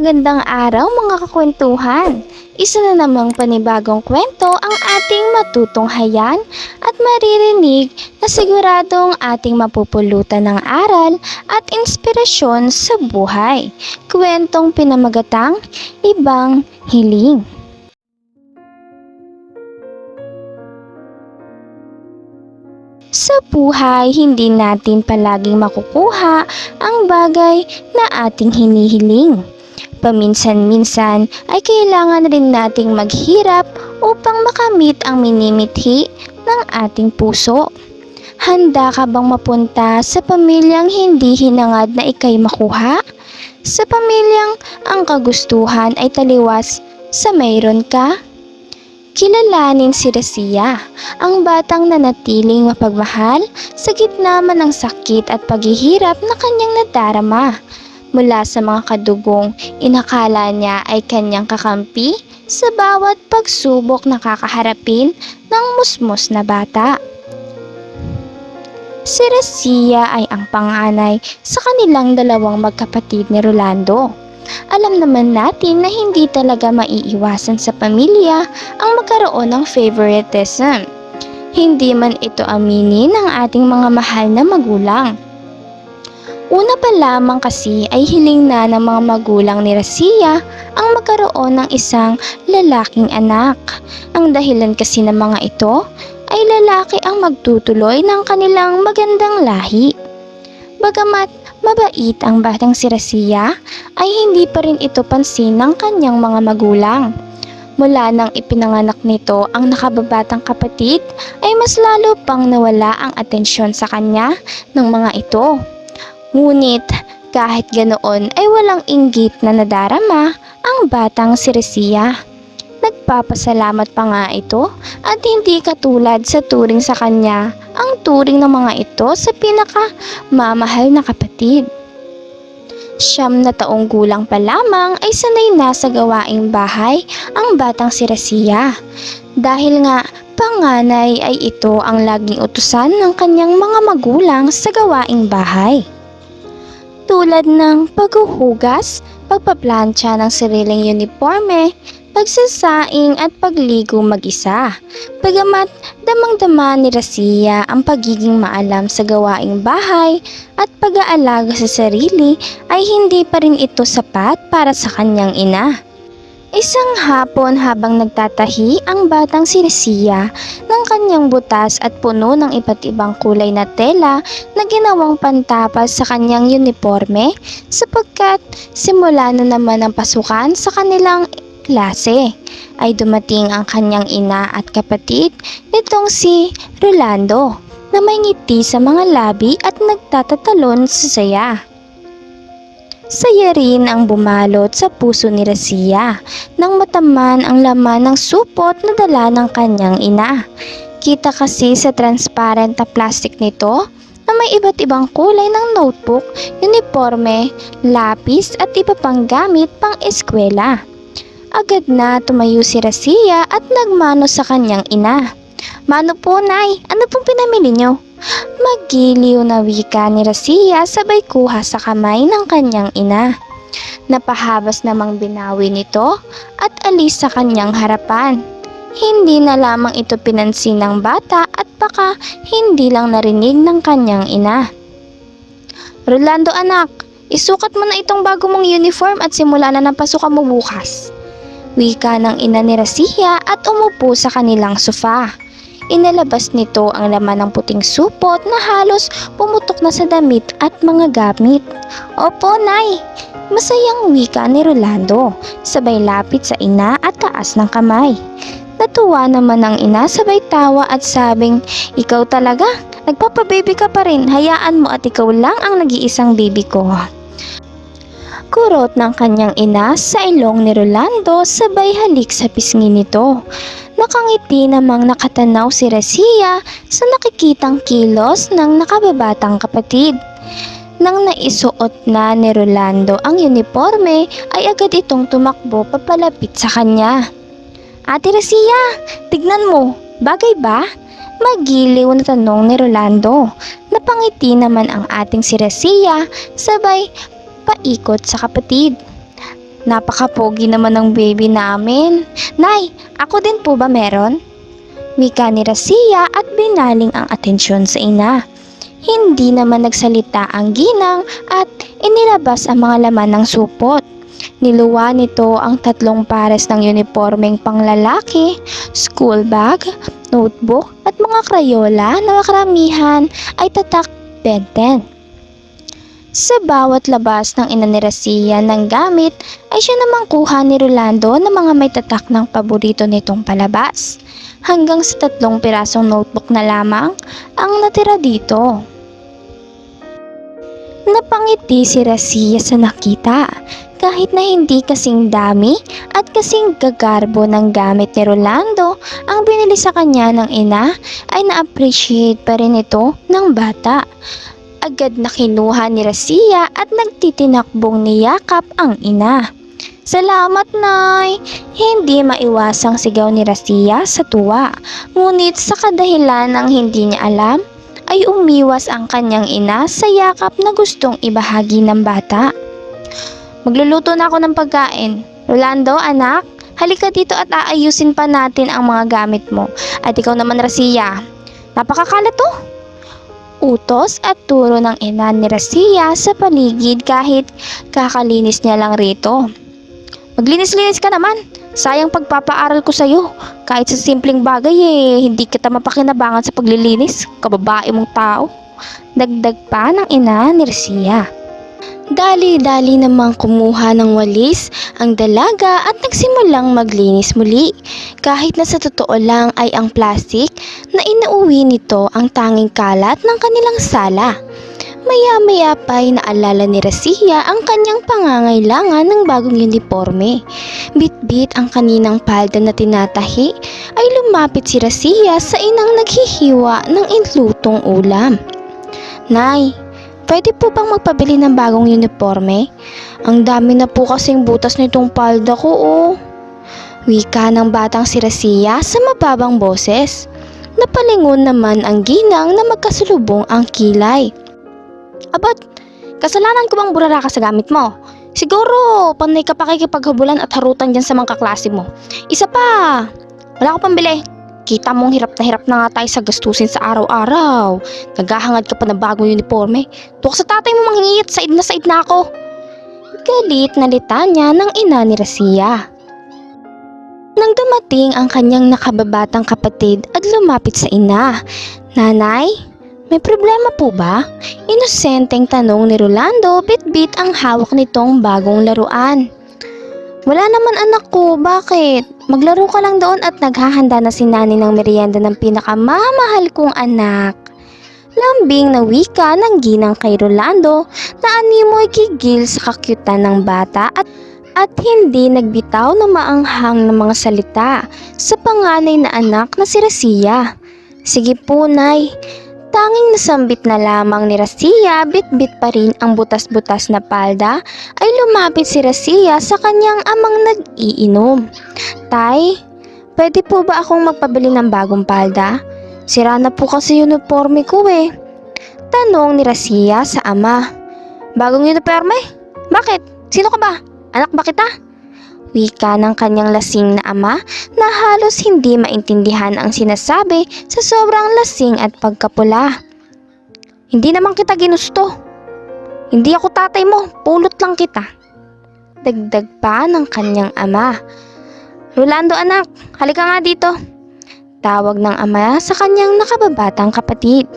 magandang araw mga kakwentuhan. Isa na namang panibagong kwento ang ating matutunghayan at maririnig na siguradong ating mapupulutan ng aral at inspirasyon sa buhay. Kwentong pinamagatang Ibang Hiling. Sa buhay, hindi natin palaging makukuha ang bagay na ating hinihiling. Paminsan-minsan ay kailangan rin nating maghirap upang makamit ang minimithi ng ating puso. Handa ka bang mapunta sa pamilyang hindi hinangad na ikay makuha? Sa pamilyang ang kagustuhan ay taliwas sa mayroon ka? Kilalanin si Resia, ang batang nanatiling mapagmahal sa gitna man ng sakit at paghihirap na kanyang nadarama. Mula sa mga kadugong inakala niya ay kanyang kakampi sa bawat pagsubok na kakaharapin ng musmos na bata. Si Resia ay ang panganay sa kanilang dalawang magkapatid ni Rolando. Alam naman natin na hindi talaga maiiwasan sa pamilya ang magkaroon ng favoritism. Hindi man ito aminin ng ating mga mahal na magulang. Una pa lamang kasi ay hiling na ng mga magulang ni Rasia ang magkaroon ng isang lalaking anak. Ang dahilan kasi ng mga ito ay lalaki ang magtutuloy ng kanilang magandang lahi. Bagamat mabait ang batang si Rasia, ay hindi pa rin ito pansin ng kanyang mga magulang. Mula nang ipinanganak nito ang nakababatang kapatid, ay mas lalo pang nawala ang atensyon sa kanya ng mga ito. Ngunit kahit ganoon ay walang inggit na nadarama ang batang si Resia. Nagpapasalamat pa nga ito at hindi katulad sa turing sa kanya ang turing ng mga ito sa pinaka mamahal na kapatid. Siyam na taong gulang pa lamang ay sanay na sa gawaing bahay ang batang si Resia. Dahil nga panganay ay ito ang laging utusan ng kanyang mga magulang sa gawaing bahay. Tulad ng paghuhugas, pagpaplantsa ng sariling uniforme, pagsasaing at pagligo mag-isa. Bagamat damang-dama ni Rasia ang pagiging maalam sa gawaing bahay at pag-aalaga sa sarili ay hindi pa rin ito sapat para sa kanyang ina. Isang hapon habang nagtatahi ang batang si Rasia ng kanyang butas at puno ng iba't ibang kulay na tela na ginawang pantapas sa kanyang uniforme sapagkat simula na naman ang pasukan sa kanilang klase ay dumating ang kanyang ina at kapatid nitong si Rolando na may ngiti sa mga labi at nagtatatalon sa saya. Saya rin ang bumalot sa puso ni Rasia nang mataman ang laman ng supot na dala ng kanyang ina. Kita kasi sa transparent na plastic nito na may iba't ibang kulay ng notebook, uniforme, lapis at iba pang gamit pang eskwela. Agad na tumayo si Rasia at nagmano sa kanyang ina. Mano po, Nay? Ano pong pinamili niyo? Magiliw na wika ni Rasia sabay kuha sa kamay ng kanyang ina. Napahabas namang binawi nito at alis sa kanyang harapan. Hindi na lamang ito pinansin ng bata at baka hindi lang narinig ng kanyang ina. Rolando anak, isukat mo na itong bago mong uniform at simula na ng pasukan mo bukas. Wika ng ina ni Rasia at umupo sa kanilang sofa. Inalabas nito ang laman ng puting supot na halos pumutok na sa damit at mga gamit. Opo, Nay! Masayang wika ni Rolando, sabay lapit sa ina at taas ng kamay. Natuwa naman ang ina sabay tawa at sabing, Ikaw talaga, nagpapababy ka pa rin, hayaan mo at ikaw lang ang nag-iisang baby ko. Kurot ng kanyang ina sa ilong ni Rolando sabay halik sa pisngi nito. Nakangiti namang nakatanaw si Rasia sa nakikitang kilos ng nakababatang kapatid. Nang naisuot na ni Rolando ang uniforme ay agad itong tumakbo papalapit sa kanya. Ate Rasia, tignan mo, bagay ba? Magiliw na tanong ni Rolando. Napangiti naman ang ating si Rasia sabay paikot sa kapatid. Napakapogi naman ng baby namin. Nay, ako din po ba meron? Wika ni Rasia at binaling ang atensyon sa ina. Hindi naman nagsalita ang ginang at inilabas ang mga laman ng supot. Niluwa nito ang tatlong pares ng uniformeng panglalaki, school bag, notebook at mga krayola na karamihan ay tatak 10 Sa bawat labas ng ina ni Rasia ng gamit ay siya namang kuha ni Rolando ng mga may tatak ng paborito nitong palabas. Hanggang sa tatlong pirasong notebook na lamang ang natira dito. Napangiti si Rasia sa nakita kahit na hindi kasing dami at kasing gagarbo ng gamit ni Rolando ang binili sa kanya ng ina ay na-appreciate pa rin ito ng bata. Agad na kinuha ni Rasia at nagtitinakbong niyakap ang ina. Salamat, Nay! Hindi maiwasang sigaw ni Rasia sa tuwa. Ngunit sa kadahilan ng hindi niya alam, ay umiwas ang kanyang ina sa yakap na gustong ibahagi ng bata. Magluluto na ako ng pagkain. Rolando, anak, halika dito at aayusin pa natin ang mga gamit mo. At ikaw naman, Rasia. Napakakalat to. Utos at turo ng ina ni Rasia sa paligid kahit kakalinis niya lang rito. Maglinis-linis ka naman. Sayang pagpapaaral ko sa'yo. Kahit sa simpleng bagay eh, hindi kita mapakinabangan sa paglilinis. Kababae mong tao. Dagdag pa ng ina ni Rasia. Dali-dali namang kumuha ng walis ang dalaga at nagsimulang maglinis muli. Kahit na sa totoo lang ay ang plastic na inauwi nito ang tanging kalat ng kanilang sala. Maya-maya pa ay naalala ni Rasia ang kanyang pangangailangan ng bagong uniforme. Bit-bit ang kaninang palda na tinatahi ay lumapit si Rasia sa inang naghihiwa ng inlutong ulam. Nay, pwede po bang magpabili ng bagong uniforme? Ang dami na po kasing butas nitong palda ko oh. Wika ng batang si Rasia sa mababang boses. Napalingon naman ang ginang na magkasulubong ang kilay. Abat, kasalanan ko bang burara ka sa gamit mo? Siguro, panay ka pa kikipaghabulan at harutan dyan sa mga kaklase mo. Isa pa, wala ko pambili. Kita mong hirap na hirap na nga tayo sa gastusin sa araw-araw. Naghahangad ka pa ng bagong uniforme. Tuwak sa tatay mo manghingi at said na said na ako. Galit na litanya ng ina ni Rasia. Nang dumating ang kanyang nakababatang kapatid at lumapit sa ina, Nanay, may problema po ba? Inosenteng tanong ni Rolando bit-bit ang hawak nitong bagong laruan. Wala naman anak ko, bakit? Maglaro ka lang doon at naghahanda na si nani ng merienda ng pinakamamahal kong anak. Lambing na wika ng ginang kay Rolando na animoy kigil sa kakyutan ng bata at at hindi nagbitaw ng maanghang ng mga salita sa panganay na anak na si Rasia. Sige po, Nay. Tanging nasambit na lamang ni Rasia, bit-bit pa rin ang butas-butas na palda, ay lumapit si Rasia sa kanyang amang nag-iinom. Tay, pwede po ba akong magpabili ng bagong palda? Sira na po kasi uniforme ko eh. Tanong ni Rasia sa ama. Bagong uniforme? Bakit? Sino ka ba? Anak ba kita? Wika ng kanyang lasing na ama na halos hindi maintindihan ang sinasabi sa sobrang lasing at pagkapula. Hindi naman kita ginusto. Hindi ako tatay mo, pulot lang kita. Dagdag pa ng kanyang ama. Rolando anak, halika nga dito. Tawag ng ama sa kanyang nakababatang kapatid.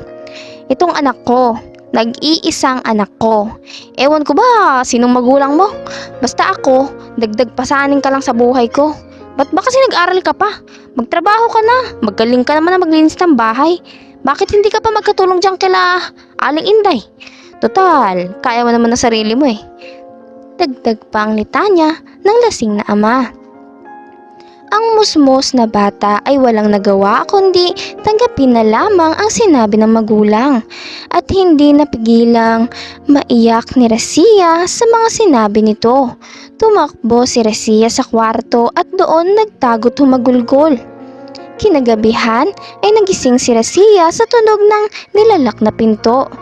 Itong anak ko, nag-iisang anak ko. Ewan ko ba, sinong magulang mo? Basta ako, dagdag pasanin ka lang sa buhay ko. Ba't ba kasi nag-aral ka pa? Magtrabaho ka na, magaling ka naman na maglinis ng bahay. Bakit hindi ka pa magkatulong dyan kila Aling Inday? Total, kaya mo naman ng sarili mo eh. Dagdag pa ang litanya ng lasing na ama. Ang musmos na bata ay walang nagawa kundi tanggapin na lamang ang sinabi ng magulang at hindi napigilang maiyak ni Rasia sa mga sinabi nito. Tumakbo si Rasia sa kwarto at doon nagtago tumagulgol. Kinagabihan ay nagising si Rasia sa tunog ng nilalak na pinto.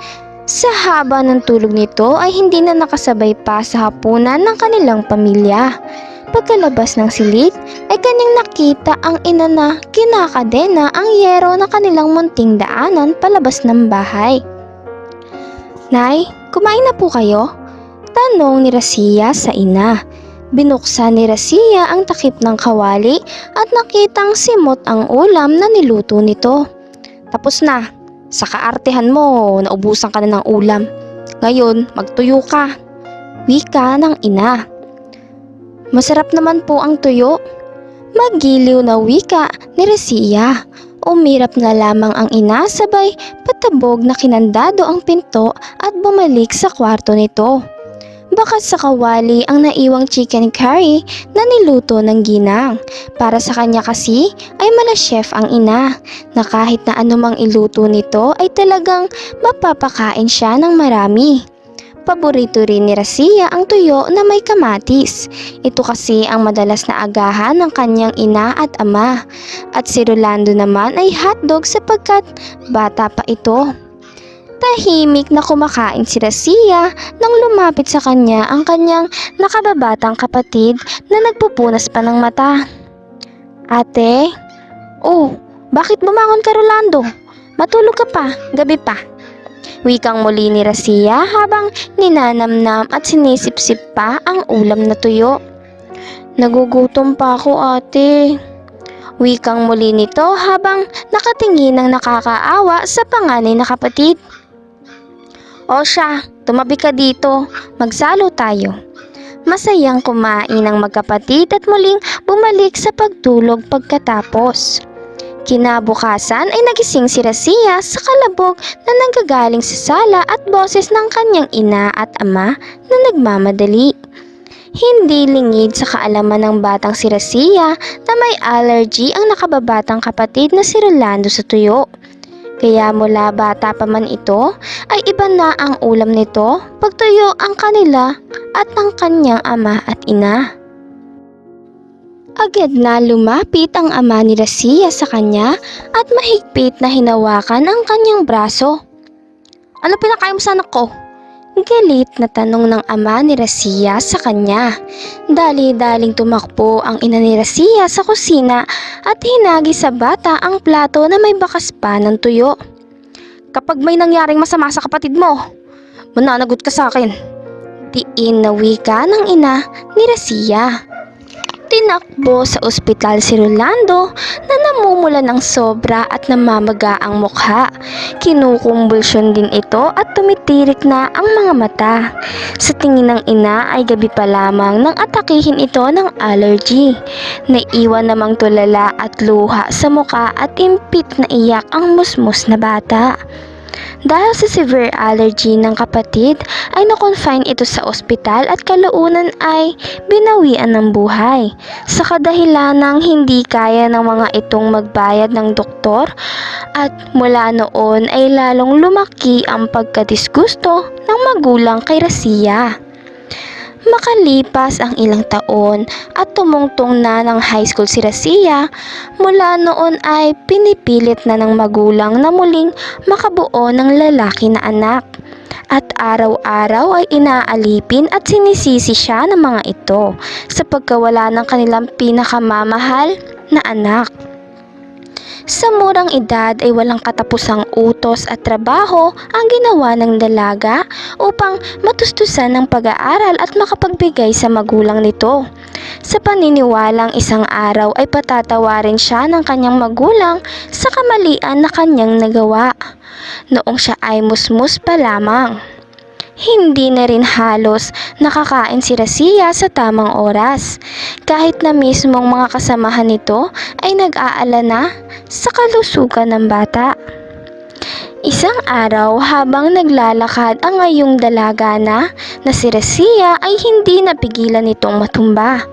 Sa haba ng tulog nito ay hindi na nakasabay pa sa hapunan ng kanilang pamilya. Pagkalabas ng silid ay kanyang nakita ang ina na kinakadena ang yero na kanilang munting daanan palabas ng bahay. Nay, kumain na po kayo? Tanong ni Rasia sa ina. Binuksan ni Rasia ang takip ng kawali at nakitang simot ang ulam na niluto nito. Tapos na, sa kaartehan mo, naubusan ka na ng ulam. Ngayon, magtuyo ka. Wika ng ina. Masarap naman po ang tuyo. Magiliw na wika ni Rasia. Umirap na lamang ang ina sabay patabog na kinandado ang pinto at bumalik sa kwarto nito. Bakat sa kawali ang naiwang chicken curry na niluto ng ginang. Para sa kanya kasi ay mala chef ang ina na kahit na anumang iluto nito ay talagang mapapakain siya ng marami. Paborito rin ni Rasia ang tuyo na may kamatis. Ito kasi ang madalas na agahan ng kanyang ina at ama. At si Rolando naman ay hotdog sapagkat bata pa ito. Tahimik na kumakain si Rasia nang lumapit sa kanya ang kanyang nakababatang kapatid na nagpupunas pa ng mata. Ate? Oh, bakit bumangon ka Rolando? Matulog ka pa, gabi pa. Wikang muli ni Rasia habang ninanamnam at sinisipsip pa ang ulam na tuyo. Nagugutom pa ako ate. Wikang muli nito habang nakatingin ng nakakaawa sa panganay na kapatid. O siya, tumabi ka dito. Magsalo tayo. Masayang kumain ang magkapatid at muling bumalik sa pagtulog pagkatapos. Kinabukasan ay nagising si Rasia sa kalabog na nanggagaling sa sala at boses ng kanyang ina at ama na nagmamadali. Hindi lingid sa kaalaman ng batang si Rasia na may allergy ang nakababatang kapatid na si Rolando sa tuyo. Kaya mula bata pa man ito, ay iba na ang ulam nito pagtuyo ang kanila at ng kanyang ama at ina. Agad na lumapit ang ama ni Rasia sa kanya at mahigpit na hinawakan ang kanyang braso. Ano pinakain mo sa anak ko? Galit na tanong ng ama ni Rasia sa kanya. Dali-daling tumakbo ang ina ni Rasia sa kusina at hinagi sa bata ang plato na may bakas pa ng tuyo. Kapag may nangyaring masama sa kapatid mo, mananagot ka sa akin. Diin na wika ng ina ni Rasia. Tinakbo sa ospital si Rolando na namumula ng sobra at namamaga ang mukha. Kinukumbulsyon din ito at tumitirik na ang mga mata. Sa tingin ng ina ay gabi pa lamang nang atakihin ito ng allergy. Naiwan namang tulala at luha sa mukha at impit na iyak ang musmus na bata. Dahil sa severe allergy ng kapatid ay nakonfine ito sa ospital at kalaunan ay binawian ng buhay. Sa kadahilan ng hindi kaya ng mga itong magbayad ng doktor at mula noon ay lalong lumaki ang pagkadisgusto ng magulang kay Rasia. Makalipas ang ilang taon at tumungtong na ng high school si Rasia, mula noon ay pinipilit na ng magulang na muling makabuo ng lalaki na anak. At araw-araw ay inaalipin at sinisisi siya ng mga ito sa pagkawala ng kanilang pinakamamahal na anak. Sa murang edad ay walang katapusang utos at trabaho ang ginawa ng dalaga upang matustusan ng pag-aaral at makapagbigay sa magulang nito. Sa paniniwalang isang araw ay patatawarin siya ng kanyang magulang sa kamalian na kanyang nagawa. Noong siya ay musmus pa lamang. Hindi na rin halos nakakain si Rasia sa tamang oras. Kahit na mismong mga kasamahan nito ay nag-aalala sa kalusugan ng bata. Isang araw habang naglalakad ang ngayong dalaga na na si Rasia ay hindi napigilan nitong matumba.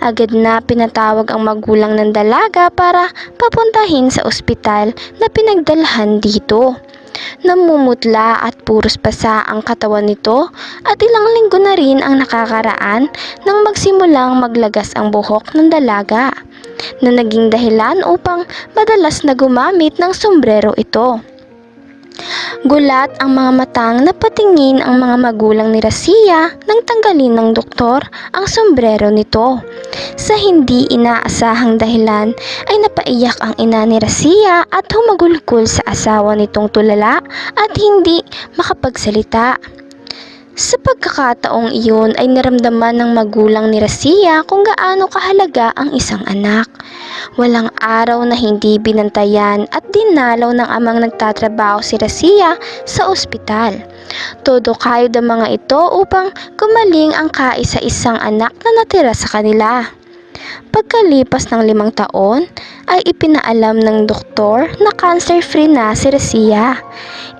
Agad na pinatawag ang magulang ng dalaga para papuntahin sa ospital na pinagdalhan dito. Namumutla at puros pasa ang katawan nito at ilang linggo na rin ang nakakaraan nang magsimulang maglagas ang buhok ng dalaga na naging dahilan upang madalas na gumamit ng sombrero ito. Gulat ang mga matang napatingin ang mga magulang ni Rasia nang tanggalin ng doktor ang sombrero nito. Sa hindi inaasahang dahilan ay napaiyak ang ina ni Rasia at humagulgol sa asawa nitong tulala at hindi makapagsalita. Sa pagkakataong iyon ay naramdaman ng magulang ni Rasia kung gaano kahalaga ang isang anak. Walang araw na hindi binantayan at dinalaw ng amang nagtatrabaho si Rasia sa ospital. Todo kayod ang mga ito upang gumaling ang kaisa-isang anak na natira sa kanila. Pagkalipas ng limang taon, ay ipinaalam ng doktor na cancer-free na si Rasia.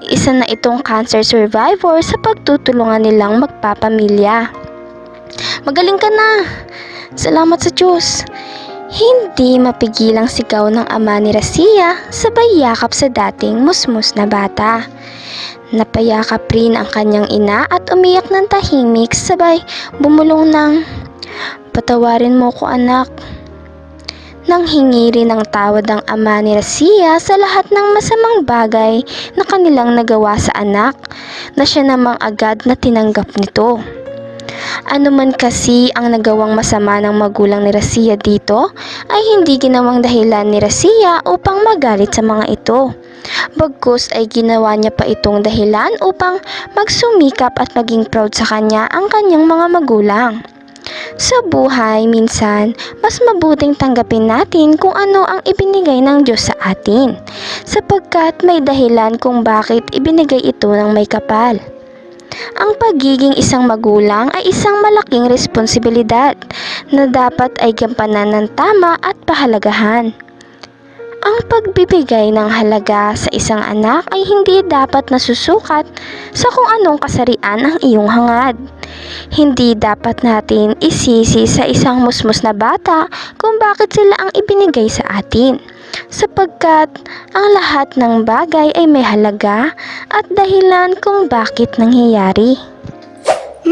Isa na itong cancer survivor sa pagtutulungan nilang magpapamilya. Magaling ka na! Salamat sa Diyos! Hindi mapigilang sigaw ng ama ni Rasia sabay yakap sa dating musmus na bata. Napayakap rin ang kanyang ina at umiyak ng tahimik sabay bumulong ng Patawarin mo ko anak. Nang hingi rin ng tawad ang ama ni Rasia sa lahat ng masamang bagay na kanilang nagawa sa anak na siya namang agad na tinanggap nito. Ano man kasi ang nagawang masama ng magulang ni Rasia dito ay hindi ginawang dahilan ni Rasia upang magalit sa mga ito. Bagkus ay ginawa niya pa itong dahilan upang magsumikap at maging proud sa kanya ang kanyang mga magulang. Sa buhay, minsan, mas mabuting tanggapin natin kung ano ang ibinigay ng Diyos sa atin, sapagkat may dahilan kung bakit ibinigay ito ng may kapal. Ang pagiging isang magulang ay isang malaking responsibilidad na dapat ay gampanan ng tama at pahalagahan. Ang pagbibigay ng halaga sa isang anak ay hindi dapat nasusukat sa kung anong kasarian ang iyong hangad. Hindi dapat natin isisi sa isang musmus na bata kung bakit sila ang ibinigay sa atin. Sapagkat ang lahat ng bagay ay may halaga at dahilan kung bakit nangyayari.